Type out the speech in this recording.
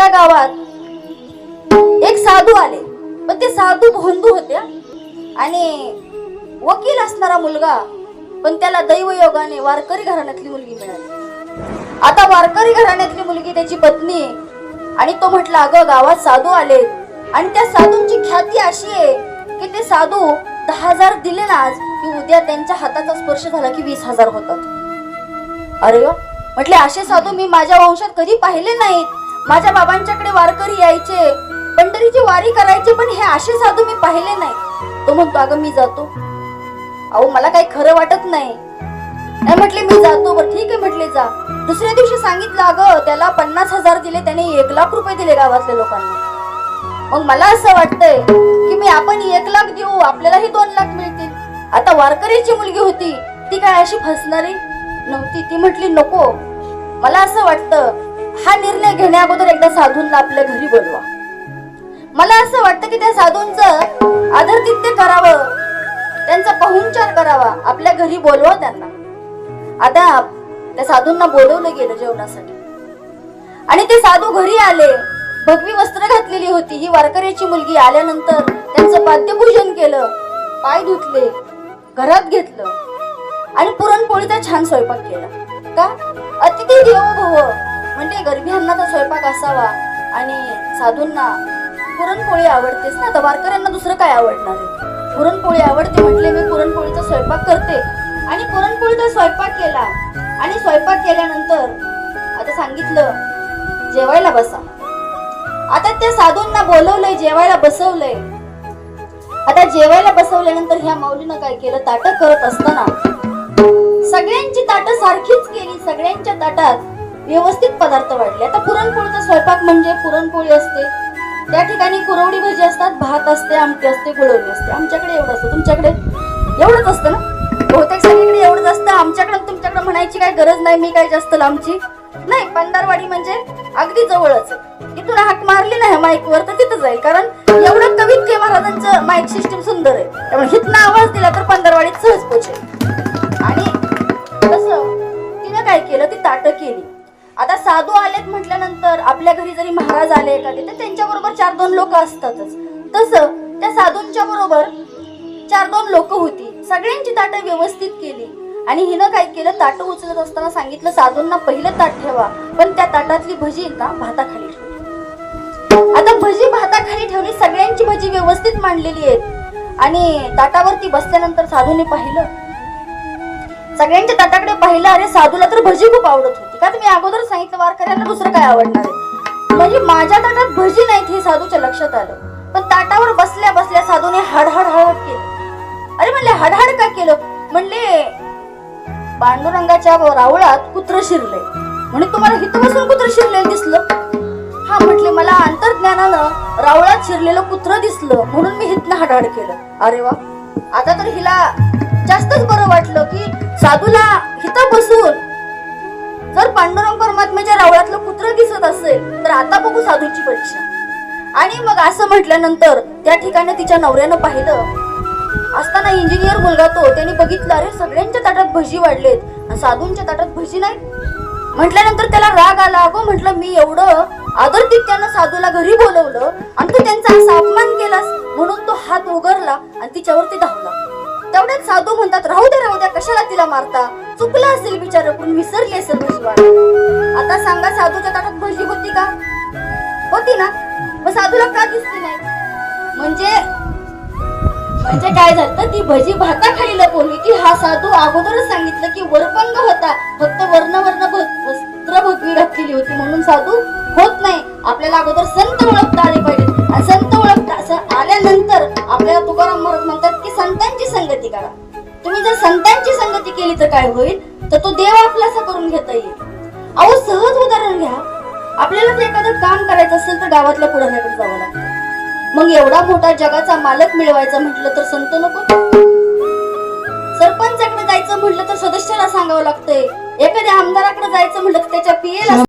एका गावात एक साधू आले. पण ते साधू भोंदू होत्या आणि वकील असणारा मुलगा पण त्याला दैवयोगाने वारकरी घराण्यातली मुलगी मिळाली. आता वारकरी घराण्यातली मुलगी त्याची पत्नी आणि तो म्हटला अगं गावात साधू आले. आणि त्या साधूंची ख्याती अशी आहे की ते साधू दहा हजार दिले ना आज की उद्या त्यांच्या हाताचा स्पर्श झाला की वीस हजार होतात. अरे म्हटले असे साधू मी माझ्या वंशात कधी पाहिले नाहीत. माझ्या बाबांच्याकडे वारकरी यायचे. पंढरीची वारी करायचे पण हे असे साधू मी पाहिले नाही. तो म्हणतो अगं मी जातो. अहो मला काही खरं वाटत नाही. नाही म्हटले मी जातो. बरं ठीक आहे म्हटले जा. दुसऱ्या दिवशी सांगितलं अगं त्याला पन्नास हजार दिले त्याने एक लाख रुपये दिले गावातल्या लोकांना. मग मला असं वाटतंय की मी आपण एक लाख देऊ आपल्यालाही दोन लाख मिळतील. आता वारकरीची मुलगी होती ती काय अशी फसणारी? नव्हती. ती म्हटली नको. मला असं वाटतं हा निर्णय घेण्या अगोदर एकदा साधूंना आपल्या घरी बोलवा. मला असं वाटतं की त्या साधूंचं आदरतिथ्य करावं त्यांचा पाहुणचार करावा आपल्या घरी बोलवा त्यांना. आता त्या साधूंना बोलवलं गेलं जेवणासाठी. आणि ते साधू घरी आले भगवी वस्त्र घातलेली होती ही वारकऱ्याची मुलगी आल्यानंतर त्यांचं पाद्यपूजन केलं पाय धुतले घरात घेतलं आणि पुरणपोळीचा छान स्वयंपाक केला. का? अतिथी देवो भव. म्हणजे गरिबांना तर स्वयंपाक असावा आणि साधूंना पुरणपोळी आवडतेच ना. तर वारकऱ्यांना दुसरं काय आवडणार आहे? पुरणपोळी आवडते म्हटले मी पुरणपोळीचा स्वयंपाक करते. आणि पुरणपोळीचा स्वयंपाक केला. आणि स्वयंपाक केल्यानंतर आता सांगितलं जेवायला बसा. आता त्या साधूंना बोलवलंय जेवायला बसवलंय. आता जेवायला बसवल्यानंतर ह्या माऊलीनं काय केलं? ताट करत असताना सगळ्यांची ताट सारखीच केली. सगळ्यांच्या ताटात व्यवस्थित पदार्थ वाढले. आता पुरणपोळीचा स्वयंपाक म्हणजे पुरणपोळी असते. त्या ठिकाणी कुरवडी भजी असतात भात असते आमटी असते गुळवणी असते. आमच्याकडे एवढं असतं. तुमच्याकडे एवढंच असतं ना? बहुतेक सगळीकडे एवढंच असतं. आमच्याकडे तुमच्याकडे म्हणायची काय गरज नाही. मी काय जास्त लांबची नाही. पंधारवाडी म्हणजे अगदी जवळच इथून हाक मारली ना माईक वर तर तिथं जाईल. कारण एवढं कवित के महाराजांचं माईक सिस्टीम सुंदर आहे. त्यामुळे हिथनं आवाज दिला तर घरी जरी महाराज आले एखादे तर त्यांच्या बरोबर चार दोन लोक असतातच. तसं त्या साधूंच्या बरोबर चार दोन लोक होती. सगळ्यांची ताटं व्यवस्थित केली. आणि हिनं काय केलं? ताटं उचलत असताना सांगितलं साधूंना पहिलं ताट ठेवा पण त्या ताटातली भजी ना भाताखाली ठेवली आता भजी भाताखाली ठेवली सगळ्यांची भजी व्यवस्थित मांडलेली आहेत. आणि ताटावरती बसल्यानंतर साधूने पाहिलं सगळ्यांच्या ताटाकडे पाहिलं अरे साधूला तर भजी खूप आवडत होती. का तुम्ही अगोदर सांगितलं वारकऱ्यांना दुसरं काय आवडणार आहे? म्हणजे माझ्या ताटात भजी नाहीत हे साधूच्या लक्षात आलं. पण ताटावर बसल्या बसल्या साधूने हडहड हडहड केलं. अरे म्हणले हडहड का केलं? म्हणले पांडुरंगाच्या रावळात कुत्र शिरले. म्हणे तुम्हाला हिथं बसून कुत्र शिरलेलं दिसलं? हा म्हटले मला अंतर्ज्ञानानं रावळात शिरलेलं कुत्र दिसलं म्हणून मी हिथनं हडहड केलं. अरे वा. आता तर हिला जास्तच बरं वाटलं की साधूला हिथं बसून पांडुरंग परमात्म्याच्या रावळातलं कुत्र दिसत असेल तर आता बघू साधूची परीक्षा. आणि मग असं म्हटल्यानंतर त्या ठिकाणी तिच्या नवऱ्यानं पाहिलं. असताना इंजिनियर मुलगा तो त्याने बघितलं अरे सगळ्यांच्या ताटात भजी वाढलेत आणि साधूंच्या ताटात भजी नाही. म्हटल्यानंतर त्याला राग आला अगो म्हटलं मी एवढं आदरतित्यानं साधूला घरी बोलवलं आणि तू त्यांचा असा अपमान केलास म्हणून तो हात उगरला आणि तिच्यावरती धावला. तेवढ्यात साधू म्हणतात राहू दे राहू द्या कशाला तिला मारता? चुकला असेल बिचार पण विसरली असेल आता सांगा साधूच्या ताटात भजी होती का? होती ना? मग साधूला का दिसली नाही? म्हणजे म्हणजे काय झालं? ती भजी भाता खाली लपवली की हा साधू अगोदरच सांगितलं की वरपंग होता. फक्त वर्ण वर्ण वस्त्र भगवी घातलेली होती. म्हणून साधू होत नाही. आपल्याला अगोदर होईल तर तो देव आपलासा करून घेता येईल. अहो सहज उदाहरण घ्या. आपल्याला जर एखादं काम करायचं असेल तर गावातल्या पुढाऱ्याकडे जावं लागतं. मग एवढा मोठा जगाचा मालक मिळवायचा म्हटलं तर संत नको? सरपंचाकडे जायचं म्हटलं तर सदस्याला सांगावं लागतंय. एखाद्या आमदाराकडे जायचं म्हटलं तर त्याच्या पीएला